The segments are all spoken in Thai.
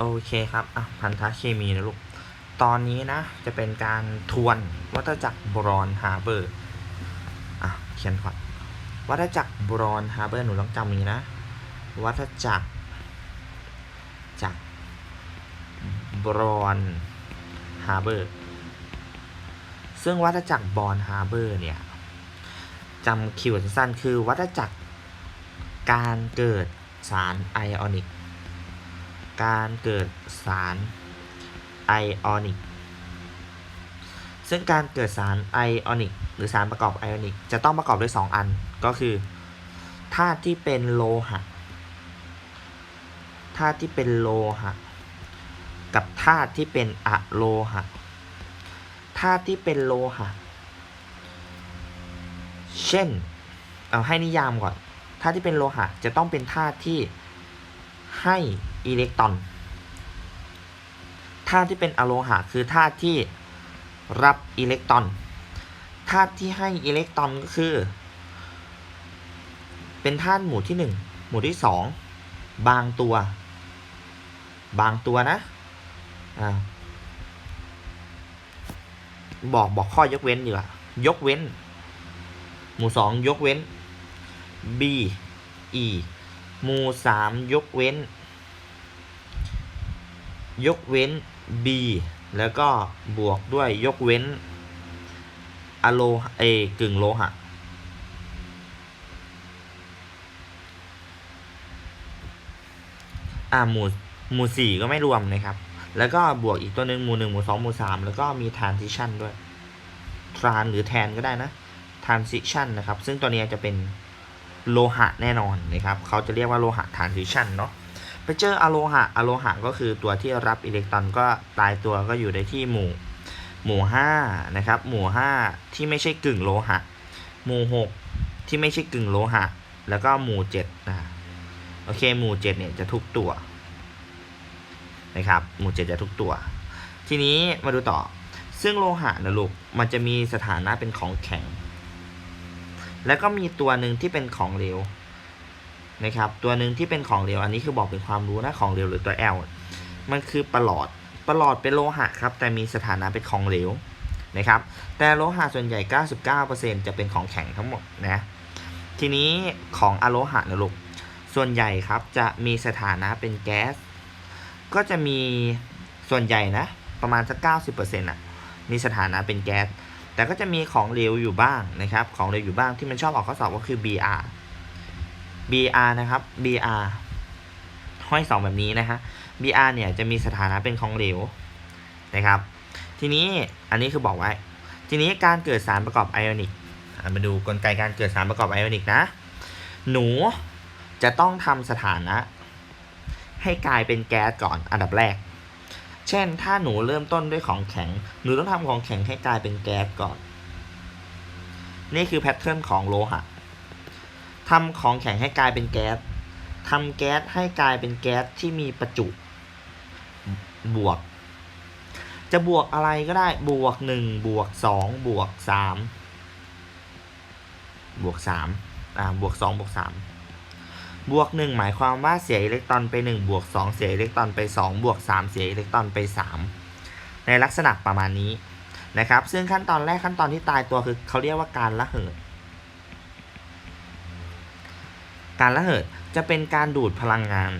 โอเคครับอะพันธะเคมีนะลูก ตอนนี้นะ จะเป็นการทวนวัฏจักรบรอนฮาร์เบอร์อะเขียนก่อนวัฏจักรบรอนฮาร์เบอร์หนูต้องจำนี้นะ วัฏจักรจักรบรอนฮาร์เบอร์ซึ่งวัฏจักรบอนฮาร์เบอร์เนี่ยจำคีย์เวิร์ดสั้นๆคือวัฏจักรการเกิดสารไอออนิก การเกิดสารไอออนิก ซึ่งการเกิดสารไอออนิก หรือสารประกอบไอออนิก จะต้องประกอบด้วย 2 อันก็คือธาตุที่เป็นโลหะธาตุที่เป็นโลหะ กับธาตุที่เป็นอะโลหะธาตุที่เป็นโลหะ เช่น เอาให้นิยามก่อนธาตุที่เป็นโลหะ จะต้องเป็นธาตุที่ให้ อิเล็กตรอนธาตุที่เป็นอะโลหะคือธาตุที่รับอิเล็กตรอนธาตุที่ให้อิเล็กตรอนก็คือ เป็นธาตุหมู่ที่ 1 หมู่ที่ 2 บางตัว บางตัวนะอ่าบอกบอกข้อยกเว้นดีกว่ายกเว้น หมู่ 2 ยกเว้น B E หมู่ 3 ยกเว้น ยกเว้น B แล้วก็บวกด้วยยกเว้นอะโลเอกึ่งโลหะ อ่าหมู่หมู่สี่ก็ไม่รวมนะครับ แล้วก็บวกอีกตัวหนึ่งหมู่หนึ่งหมู่สองหมู่สามแล้วก็มี transition ด้วย tran หรือ tan ก็ได้นะ transition นะครับ ซึ่งตัวนี้จะเป็นโลหะแน่นอนนะครับ เขาจะเรียกว่าโลหะ transition เนาะ ไปเจออะโลหะอะโลหะก็คือตัวที่รับอิเล็กตรอนก็ตายตัวก็อยู่ในที่หมู่หมู่ห้านะครับหมู่ห้าที่ไม่ใช่กึ่งโลหะ หมู่หกที่ไม่ใช่กึ่งโลหะ แล้วก็หมู่เจ็ดนะโอเคหมู่เจ็ดเนี่ยจะทุกตัวนะครับหมู่เจ็ดจะทุกตัว ทีนี้มาดูต่อซึ่งโลหะนะลูกมันจะมีสถานะเป็นของแข็ง แล้วก็มีตัวหนึ่งที่เป็นของเหลว นะครับตัวหนึ่งที่เป็นของเหลวอันนี้คือบอกเป็นความรู้นะของเหลวหรือตัว L มันคือประหลอดประหลอดเป็นโลหะครับแต่มีสถานะเป็นของเหลวนะครับแต่โลหะส่วนใหญ่ 99%จะเป็นของแข็งทั้งหมดนะทีนี้ของอะโลหะนะลูกส่วนใหญ่ครับจะมีสถานะเป็นแก๊สก็จะมีส่วนใหญ่นะประมาณสัก 90%อะมีสถานะเป็นแก๊สแต่ก็จะมีของเหลวอยู่บ้างนะครับของเหลวอยู่บ้างที่มันชอบออกข้อสอบก็คือ Br BR นะครับ BR ห้อยสองแบบนี้นะฮะ BR เนี่ยจะมีสถานะเป็นของเหลวนะครับ ทีนี้อันนี้คือบอกไว้ ทีนี้การเกิดสารประกอบไอออนิกมาดูกลไกการเกิดสารประกอบไอออนิกนะ หนูจะต้องทำสถานะ ให้กลายเป็นแก๊สก่อนอันดับแรก เช่นถ้าหนูเริ่มต้นด้วยของแข็ง หนูต้องทำของแข็งให้กลายเป็นแก๊สก่อน นี่คือแพทเทิร์นของโลหะ ทำของแข็งให้กลายเป็นแก๊สทำแก๊สให้กลายเป็นแก๊สที่มีประจุ บวก จะบวกอะไรก็ได้บวกหนึ่งบวกสองบวกสามบวกสามอ่าบวกสองบวกสามบวกหนึ่งหมายความว่าเสียอิเล็กตรอนไปหนึ่งบวกสองเสียอิเล็กตรอนไปสองบวกสามเสียอิเล็กตรอนไปสามในลักษณะประมาณนี้นะครับ ซึ่งขั้นตอนแรกขั้นตอนที่ตายตัวคือเขาเรียกว่าการระเหิด การระเหิดจะเป็นการดูดพลังงาน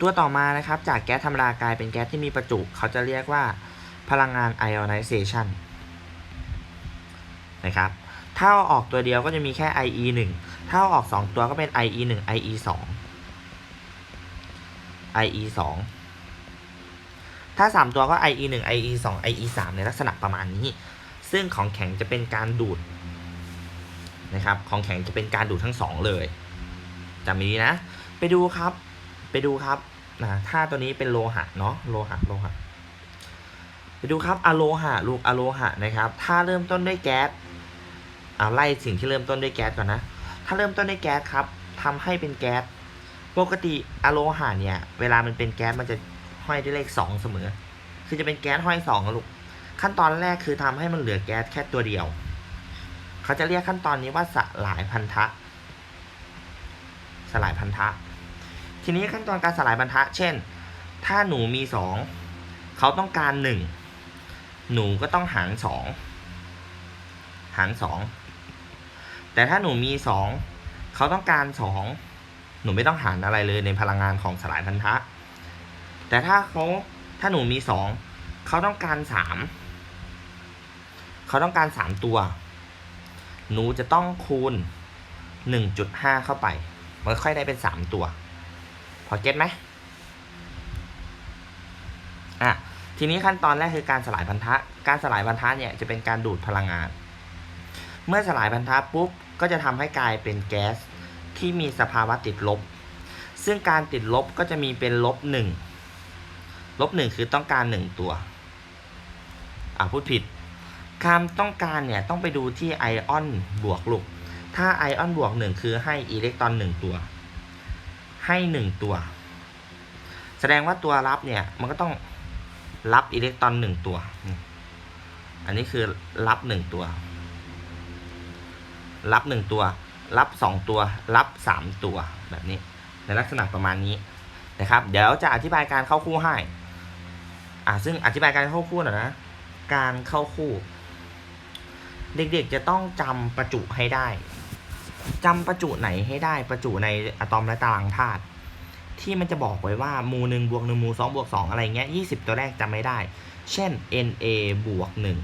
ตัวต่อมานะครับจากแก๊สธรรมดากลายเป็นแก๊สที่มีประจุ เขาจะเรียกว่าพลังงาน ionization นนะครับถ้าออกตัวเดียวก็จะมีแค่ IE 1ถ้าอออก 2 ตัวก็เป็น IE 1 IE 2 IE 2ถ้า 3 ตัวก็ IE 1 IE 2 IE 3ในลักษณะประมาณนี้ ซึ่งของแข็งจะเป็นการดูดนะครับ ของแข็งจะเป็นการดูดทั้งสองเลย จำนี้นะ ไปดูครับ ไปดูครับนะถ้าตัวนี้เป็นโลหะเนาะโลหะโลหะ ไปดูครับอะโลหะลูกอะโลหะนะครับ ถ้าเริ่มต้นด้วยแก๊สเอาไล่สิ่งที่เริ่มต้นด้วยแก๊สก่อนนะ ถ้าเริ่มต้นด้วยแก๊สครับทำให้เป็นแก๊ส ปกติอะโลหะเนี่ย เวลามันเป็นแก๊สมันจะห้อยด้วยเลขสองเสมอ คือจะเป็นแก๊สห้อยสองลูก ขั้นตอนแรกคือทำให้มันเหลือแก๊สแค่ตัวเดียว เขาจะเรียกขั้นตอนนี้ว่าสลายพันธะ สลายพันธะ ทีนี้ขั้นตอนการสลายพันธะ เช่น ถ้าหนูมีสองเขาต้องการหนึ่งหนูก็ต้องหารสองหารสองแต่ถ้าหนูมีสองเขาต้องการสองหนูไม่ต้องหารอะไรเลยในพลังงานของสลายพันธะ แต่ถ้าเขาถ้าหนูมีสองเขาต้องการสามเขาต้องการสามตัว หนูจะต้องคูณหนึ่งจุดห้าเข้าไป มันค่อยได้เป็นสามตัว พอเก็ตไหมอะทีนี้ขั้นตอนแรกคือการสลายพันธะ การสลายพันธะเนี่ยจะเป็นการดูดพลังงาน เมื่อสลายพันธะปุ๊บก็จะทำให้กลายเป็นแก๊สที่มีสภาวะติดลบ ซึ่งการติดลบก็จะมีเป็นลบหนึ่งลบหนึ่งคือต้องการหนึ่งตัว อะพูดผิดคำต้องการเนี่ยต้องไปดูที่ไอออนบวกลูก ถ้าไอออนบวกหนึ่งคือให้อิเล็กตรอนหนึ่งตัว ให้หนึ่งตัว แสดงว่าตัวรับเนี่ยมันก็ต้องรับอิเล็กตรอนหนึ่งตัว อันนี้คือรับหนึ่งตัว รับหนึ่งตัว รับสองตัว รับสามตัวแบบนี้ ในลักษณะประมาณนี้นะครับ เดี๋ยวจะอธิบายการเข้าคู่ให้ อ่าซึ่งอธิบายการเข้าคู่หน่อยนะ การเข้าคู่ เด็กๆจะต้องจำประจุให้ได้ จำประจุไหนให้ได้ประจุในอะตอมและตารางธาตุที่มันจะบอกไว้ว่ามูหนึ่งบวกหนึ่งมูสองบวกสองอะไรเงี้ยยี่สิบตัวแรกจำไม่ได้ เช่น Na บวกหนึ่ง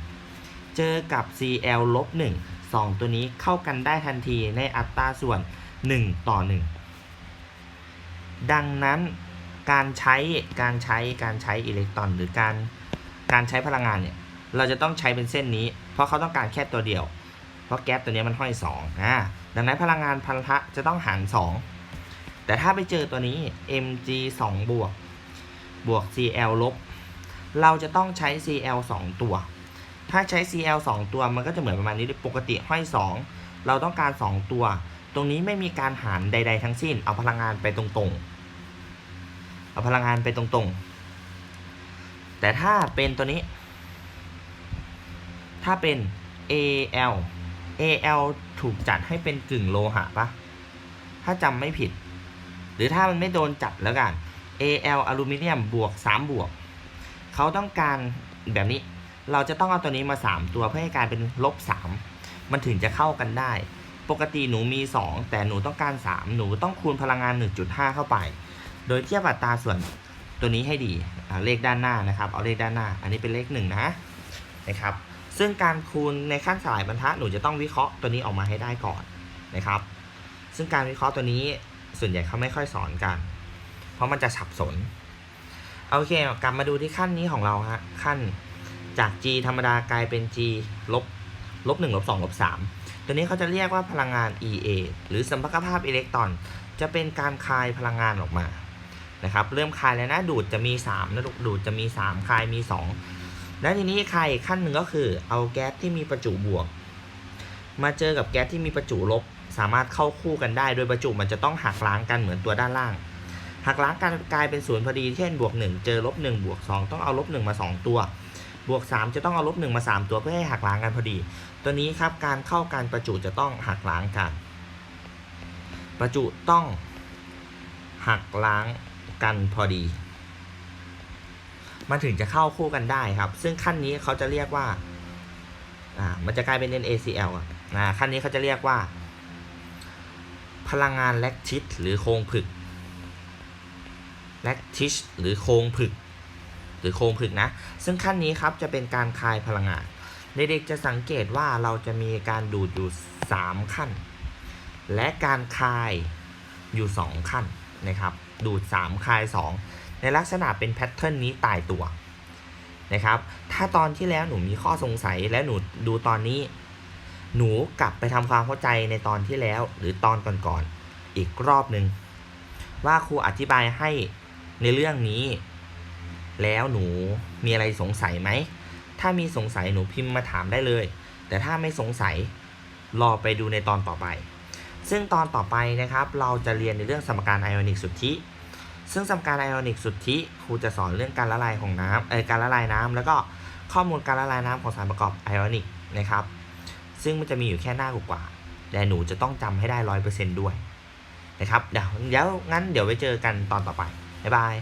เจอกับ Cl ลบหนึ่งสองตัวนี้เข้ากันได้ทันทีในอัตราส่วน 1 ต่อ 1 ดังนั้นการใช้การใช้การใช้อิเล็กตรอน หรือการการใช้พลังงานเนี่ย เราจะต้องใช้เป็นเส้นนี้ เพราะเขาต้องการแค่ตัวเดียว เพราะแก๊สตัวนี้มันห้อย2อ่าดังนั้นพลังงานพันธะจะต้องหาร 2 แต่ถ้าไปเจอตัวนี้ mg 2 บวก บวก cl ลบ เราจะต้องใช้ cl 2 ตัว ถ้าใช้ cl 2 ตัวมันก็จะเหมือนประมาณนี้ปกติห้อย 2 เราต้องการ 2 ตัว ตรงนี้ไม่มีการหารใด ๆ ทั้งสิ้น เอาพลังงานไปตรงๆ เอาพลังงานไปตรงๆ แต่ถ้าเป็นตัวนี้ ถ้าเป็น al al ถูกจัดให้เป็นกึ่งโลหะปะถ้าจำไม่ผิด หรือถ้ามันไม่โดนจัดแล้วกัน al อลูมิเนียมบวก 3 บวก เขาต้องการแบบนี้ เราจะต้องเอาตัวนี้มา 3 ตัวเพื่อให้กลายเป็นลบ 3 มันถึงจะเข้ากันได้ ปกติหนูมี 2 แต่หนูต้องการ 3 หนูต้องคูณพลังงาน 1.5 เข้าไป โดยเทียบอัตราส่วนตัวนี้ให้ดี เลขด้านหน้านะครับ เอาเลขด้านหน้า อันนี้เป็นเลขหนึ่งนะ นะครับ ซึ่งการคูณในขั้นสลายบรรทัดหนูจะต้องวิเคราะห์ตัวนี้ออกมาให้ได้ก่อนนะครับ ซึ่งการวิเคราะห์ตัวนี้ส่วนใหญ่เขาไม่ค่อยสอนกัน เพราะมันจะสับสนโอเคกลับมาดูที่ขั้นนี้ของเราฮะขั้นจาก g ธรรมดากลายเป็น g ลบลบหนึ่งลบสองลบสามตัวนี้เขาจะเรียกว่าพลังงาน EA หรือสัมพัทธภาพอิเล็กตรอน จะเป็นการคายพลังงานออกมานะครับ เริ่มคายแล้วนะดูดจะมี3นะดูดจะมี 3 คายมี 2 แล้วทีนี้ใคายอีกขั้นหนึ่งก็คือเอาแก๊สที่มีประจุบวก มาเจอกับแก๊สที่มีประจุลบ สามารถเข้าคู่กันได้ โดยประจุมันจะต้องหักล้างกันเหมือนตัวด้านล่าง หักล้างกันกลายเป็นศูนย์พอดี เช่นบวก1เจอลบ1บวก2ต้องเอาลบ1มา 2 ตัว บวก 3 จะต้องเอาลบ1มา 3 ตัวเพื่อให้หักล้างกันพอดี ตัวนี้ครับการเข้ากันประจุจะต้องหักล้างกัน ประจุต้องหักล้างกันพอดี มันถึงจะเข้าคู่กันได้ครับ ซึ่งขั้นนี้เขาจะเรียกว่าอ่ามันจะกลายเป็น NaCl อะนะขั้นนี้เขาจะเรียกว่า พลังงานแลคทิสหรือโครงผึกแลคทิสหรือโครงผึก หรือโครงผึกนะ ซึ่งขั้นนี้ครับจะเป็นการคายพลังงานเด็กๆจะสังเกตว่าเราจะมีการดูดอยู่ 3 ขั้น และการคายอยู่ 2 ขั้นนะครับ ดูด 3 คาย 2 ในลักษณะเป็นแพทเทิร์นนี้ตายตัวนะครับ ถ้าตอนที่แล้วหนูมีข้อสงสัยและหนูดูตอนนี้ หนูกลับไปทำความเข้าใจในตอนที่แล้ว หรือตอนก่อนๆอีกรอบหนึ่งว่าครูอธิบายให้ในเรื่องนี้ แล้วหนูมีอะไรสงสัยไหม ถ้ามีสงสัยหนูพิมพ์มาถามได้เลย แต่ถ้าไม่สงสัยรอไปดูในตอนต่อไป ซึ่งตอนต่อไปนะครับ เราจะเรียนในเรื่องสมการไอออนิกสุทธิ ซึ่งสมการไอออนิกสุทธิครูจะสอนเรื่องการละลายของน้ำเออการละลายน้ำแล้วก็ข้อมูลการละลายน้ำของสารประกอบไอออนิกนะครับ ซึ่งมันจะมีอยู่แค่หน้ากว่าแต่หนูจะต้องจำให้ได้ร้อยเปอร์เซ็นต์ด้วยนะครับเดี๋ยวเดี๋ยวงั้นเดี๋ยวไปเจอกันตอนต่อไปบ๊ายบาย